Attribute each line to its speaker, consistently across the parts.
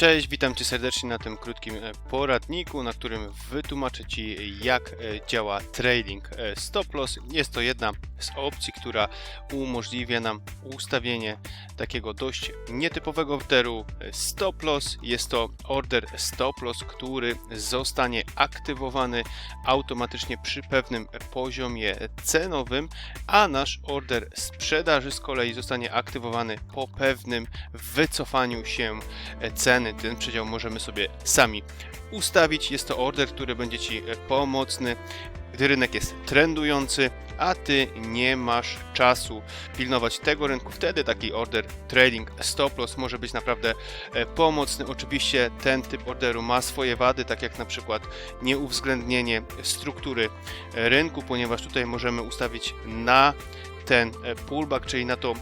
Speaker 1: Cześć, witam Cię serdecznie na tym krótkim e, poradniku, na którym wytłumaczę Ci jak e, działa trailing e, stop loss. Jest to jedna z opcji, która umożliwia nam ustawienie takiego dość nietypowego orderu stop loss. Jest to order stop loss, który zostanie aktywowany automatycznie przy pewnym poziomie cenowym, a nasz order sprzedaży z kolei zostanie aktywowany po pewnym wycofaniu się ceny. Ten przedział możemy sobie sami ustawić. Jest to order, który będzie Ci pomocny, gdy rynek jest trendujący, a Ty nie masz czasu pilnować tego rynku. Wtedy taki order trading stop loss może być naprawdę e, pomocny. Oczywiście ten typ orderu ma swoje wady, tak jak na przykład nieuwzględnienie struktury e, rynku, ponieważ tutaj możemy ustawić na ten e, pullback, czyli na to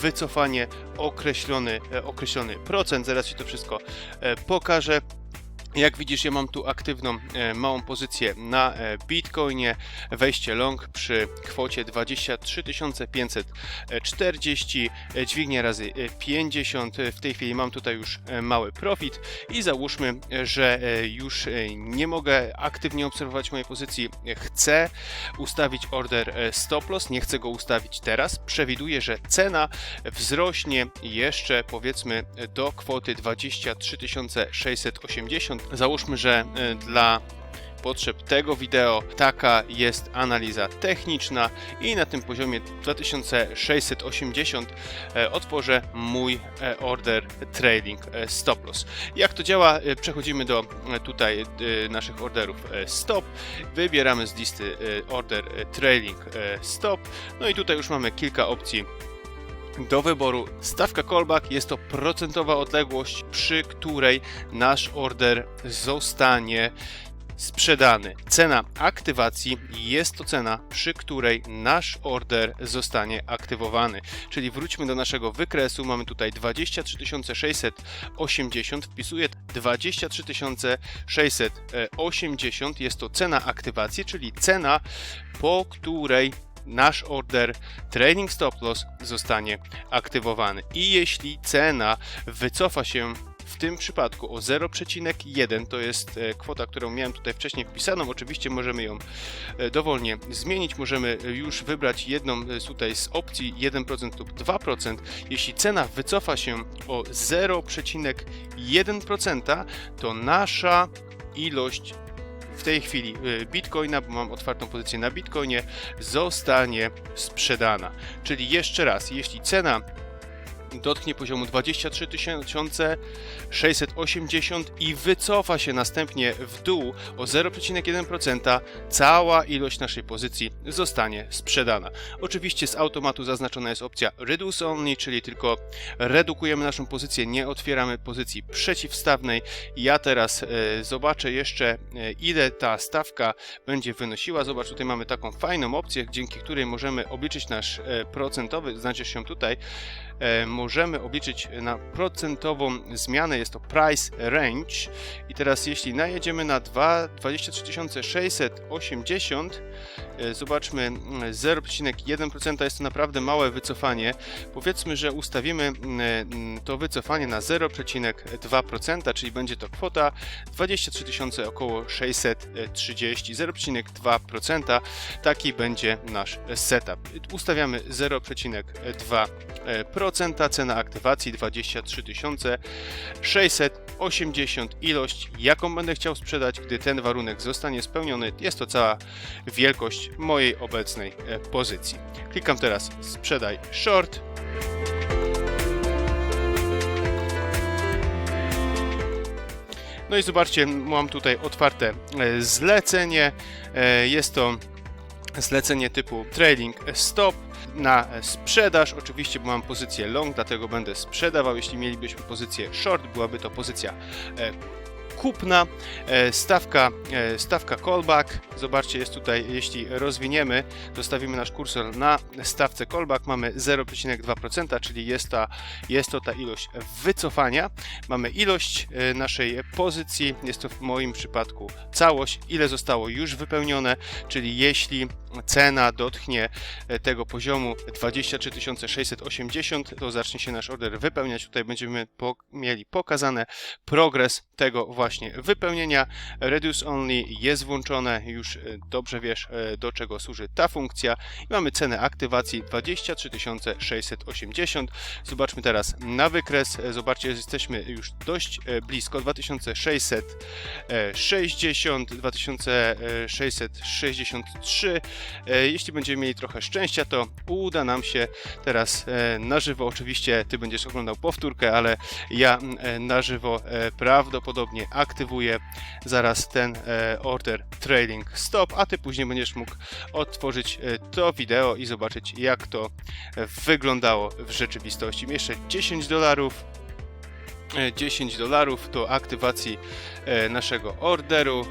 Speaker 1: wycofanie określony, określony procent. Zaraz Ci to wszystko pokażę. Jak widzisz, ja mam tu aktywną e, małą pozycję na e, Bitcoinie. Wejście long przy kwocie 23 540, e, dźwignia razy e, 50. W tej chwili mam tutaj już mały profit i załóżmy, że już nie mogę aktywnie obserwować mojej pozycji. Chcę ustawić order stop loss, nie chcę go ustawić teraz. Przewiduję, że cena wzrośnie jeszcze powiedzmy do kwoty 23 680 Załóżmy, że y, dla potrzeb tego wideo taka jest analiza techniczna i na tym poziomie 2680 e, otworzę mój e, order trading e, stop loss. Jak to działa? Przechodzimy do tutaj naszych orderów stop. Wybieramy z listy order trading e, stop. No i tutaj już mamy kilka opcji do wyboru. Stawka callback jest to procentowa odległość, przy której nasz order zostanie sprzedany. Cena aktywacji jest to cena, przy której nasz order zostanie aktywowany. Czyli wróćmy do naszego wykresu. Mamy tutaj 23 680. Wpisuję 23 680. Jest to cena aktywacji, czyli cena, po której nasz order Training Stop Loss zostanie aktywowany. I jeśli cena wycofa się w tym przypadku o 0,1 to jest e, kwota, którą miałem tutaj wcześniej wpisaną. Oczywiście możemy ją e, dowolnie zmienić. Możemy już wybrać jedną e, tutaj z opcji 1% lub 2%. Jeśli cena wycofa się o 0,1%, to nasza ilość w tej chwili y, Bitcoina, bo mam otwartą pozycję na Bitcoinie, zostanie sprzedana. Czyli jeszcze raz, jeśli cena dotknie poziomu 23 680 i wycofa się następnie w dół o 0,1%, cała ilość naszej pozycji zostanie sprzedana. Oczywiście z automatu zaznaczona jest opcja Reduce Only, czyli tylko redukujemy naszą pozycję, nie otwieramy pozycji przeciwstawnej. Ja teraz e, zobaczę jeszcze, e, ile ta stawka będzie wynosiła. Zobacz, tutaj mamy taką fajną opcję, dzięki której możemy obliczyć nasz e, procentowy, znajdziesz się tutaj, możemy obliczyć na procentową zmianę, jest to price range. I teraz jeśli najedziemy na 2 23 680 e, zobaczmy mm, 0,1% jest to naprawdę małe wycofanie. Powiedzmy, że ustawimy mm, mm, to wycofanie na 0,2% czyli będzie to kwota 23 000 około 630 0,2% taki będzie nasz setup. Ustawiamy 0,2% cena aktywacji 23 680 ilość, jaką będę chciał sprzedać, gdy ten warunek zostanie spełniony. Jest to cała wielkość mojej obecnej e, pozycji. Klikam teraz sprzedaj short. No i zobaczcie, mam tutaj otwarte e, zlecenie. E, Jest to zlecenie typu trading stop na sprzedaż. Oczywiście bo mam pozycję long, dlatego będę sprzedawał. Jeśli mielibyśmy pozycję short, byłaby to pozycja e, kupna. E, Stawka, e, stawka callback. Zobaczcie, jest tutaj, jeśli rozwiniemy, zostawimy nasz kursor na stawce callback, mamy 0,2%, czyli jest, ta, jest to ta ilość wycofania. Mamy ilość naszej pozycji, jest to w moim przypadku całość, ile zostało już wypełnione, czyli jeśli cena dotknie e, tego poziomu 23 680, to zacznie się nasz order wypełniać. Tutaj będziemy po, mieli pokazane progres tego właśnie wypełnienia. Reduce Only jest włączone, już e, dobrze wiesz e, do czego służy ta funkcja. I mamy cenę aktywacji 23 680. Zobaczmy teraz na wykres. Zobaczcie, jesteśmy już dość blisko 2660, 2663. E, Jeśli będziemy mieli trochę szczęścia, to uda nam się teraz e, na żywo. Oczywiście ty będziesz oglądał powtórkę, ale ja e, na żywo prawdopodobnie aktywuję zaraz ten order trailing stop, a ty później będziesz mógł otworzyć to wideo i zobaczyć jak to wyglądało w rzeczywistości. Jeszcze 10 dolarów. e, 10 dolarów do aktywacji naszego orderu.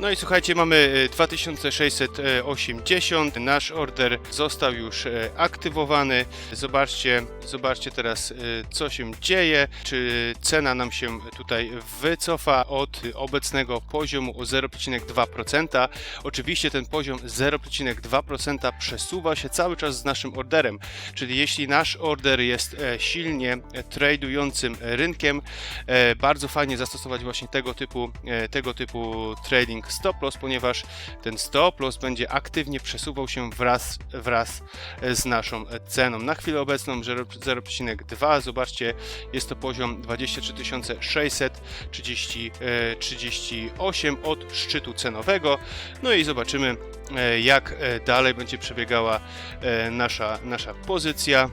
Speaker 1: No i słuchajcie, mamy e, 2680. Nasz order został już e, aktywowany. Zobaczcie, zobaczcie teraz, e, co się dzieje. Czy cena nam się tutaj wycofa od obecnego poziomu o 0,2%. Oczywiście ten poziom 0,2% przesuwa się cały czas z naszym orderem. Czyli jeśli nasz order jest e, silnie e, tradującym rynkiem, e, bardzo fajnie zastosować właśnie tego typu, e, tego typu trading stop loss, ponieważ ten stop loss będzie aktywnie przesuwał się wraz, wraz e, z naszą e, ceną. Na chwilę obecną 0 0,2, zobaczcie, jest to poziom 23 638 od szczytu cenowego. No i zobaczymy, e, jak e, dalej będzie przebiegała e, nasza, nasza pozycja.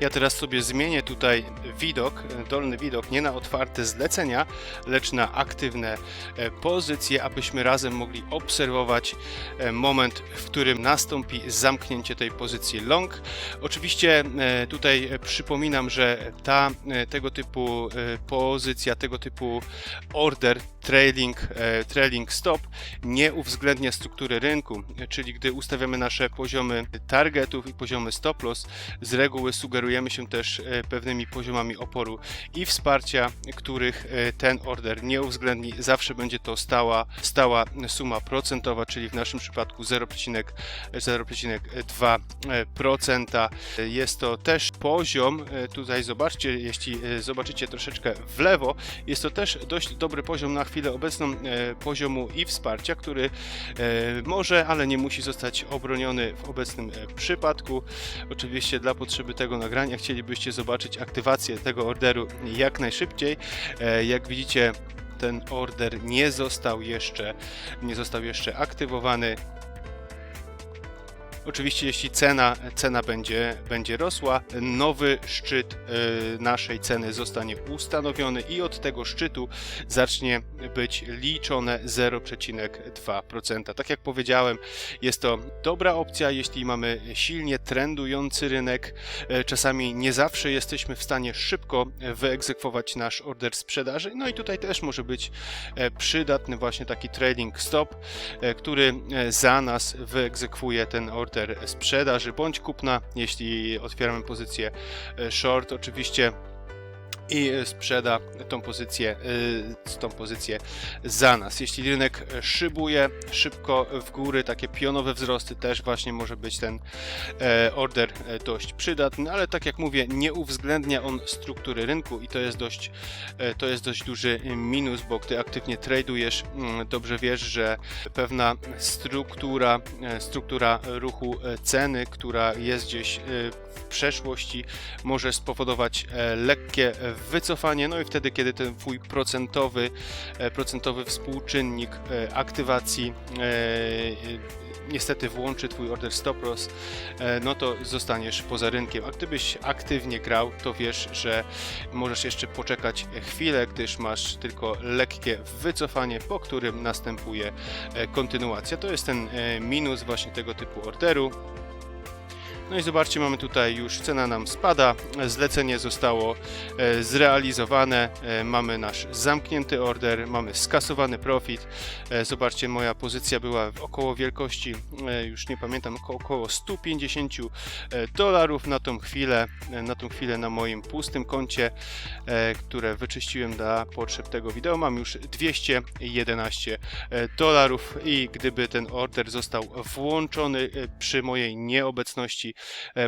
Speaker 1: Ja teraz sobie zmienię tutaj widok, dolny widok, nie na otwarte zlecenia, lecz na aktywne e, pozycje, abyśmy razem mogli obserwować e, moment, w którym nastąpi zamknięcie tej pozycji long. Oczywiście e, tutaj przypominam, że ta tego typu pozycja, tego typu order trailing, trailing stop nie uwzględnia struktury rynku, czyli gdy ustawiamy nasze poziomy targetów i poziomy stop loss, z reguły sugerujemy się też e, pewnymi poziomami oporu i wsparcia, których e, ten order nie uwzględni. Zawsze będzie to stała, stała suma procentowa, czyli w naszym przypadku 0,2%. Jest to też poziom, e, tutaj zobaczcie, jeśli e, zobaczycie troszeczkę w lewo, jest to też dość dobry poziom na chwilę obecną e, poziomu i wsparcia, który e, może, ale nie musi zostać obroniony w obecnym e, przypadku. Oczywiście dla potrzeby tego nagrania chcielibyście zobaczyć aktywację tego orderu jak najszybciej. E, Jak widzicie, ten order nie został jeszcze, nie został jeszcze aktywowany. Oczywiście, jeśli cena, cena będzie, będzie rosła, nowy szczyt e, naszej ceny zostanie ustanowiony i od tego szczytu zacznie być liczone 0,2%. Tak jak powiedziałem, jest to dobra opcja, jeśli mamy silnie trendujący rynek. E, Czasami nie zawsze jesteśmy w stanie szybko wyegzekwować nasz order sprzedaży. No i tutaj też może być e, przydatny właśnie taki trading stop, który za nas wyegzekwuje ten order sprzedaży bądź kupna, jeśli otwieramy pozycję e, short. Oczywiście i sprzeda tą pozycję, e, tą pozycję za nas. Jeśli rynek szybuje szybko w góry, takie pionowe wzrosty też właśnie może być ten e, order e, dość przydatny, ale tak jak mówię, nie uwzględnia on struktury rynku i to jest dość, e, to jest dość duży minus, bo gdy aktywnie tradujesz, mm, dobrze wiesz, że pewna struktura, struktura ruchu ceny, która jest gdzieś w przeszłości, może spowodować lekkie wycofanie, no i wtedy, kiedy ten twój procentowy, e, procentowy współczynnik e, aktywacji e, niestety włączy twój order stop loss, no to zostaniesz poza rynkiem. A gdybyś aktywnie grał, to wiesz, że możesz jeszcze poczekać chwilę, gdyż masz tylko lekkie wycofanie, po którym następuje kontynuacja. To jest ten minus właśnie tego typu orderu. No i zobaczcie, mamy tutaj już cena nam spada, zlecenie zostało e, zrealizowane, e, mamy nasz zamknięty order, mamy skasowany profit. E, Zobaczcie, moja pozycja była w około wielkości, już nie pamiętam, oko- około 150 e, dolarów na tą chwilę, na tą chwilę na moim pustym koncie, które wyczyściłem dla potrzeb tego wideo. Mam już 211 e, dolarów i gdyby ten order został włączony przy mojej nieobecności,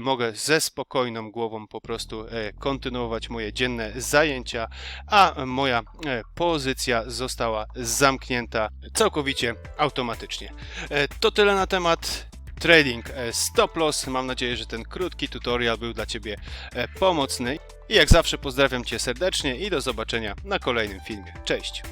Speaker 1: mogę ze spokojną głową po prostu e, kontynuować moje dzienne zajęcia, a moja e, pozycja została zamknięta całkowicie automatycznie. E, To tyle na temat trading e, stop loss. Mam nadzieję, że ten krótki tutorial był dla Ciebie e, pomocny. I jak zawsze pozdrawiam Cię serdecznie i do zobaczenia na kolejnym filmie. Cześć!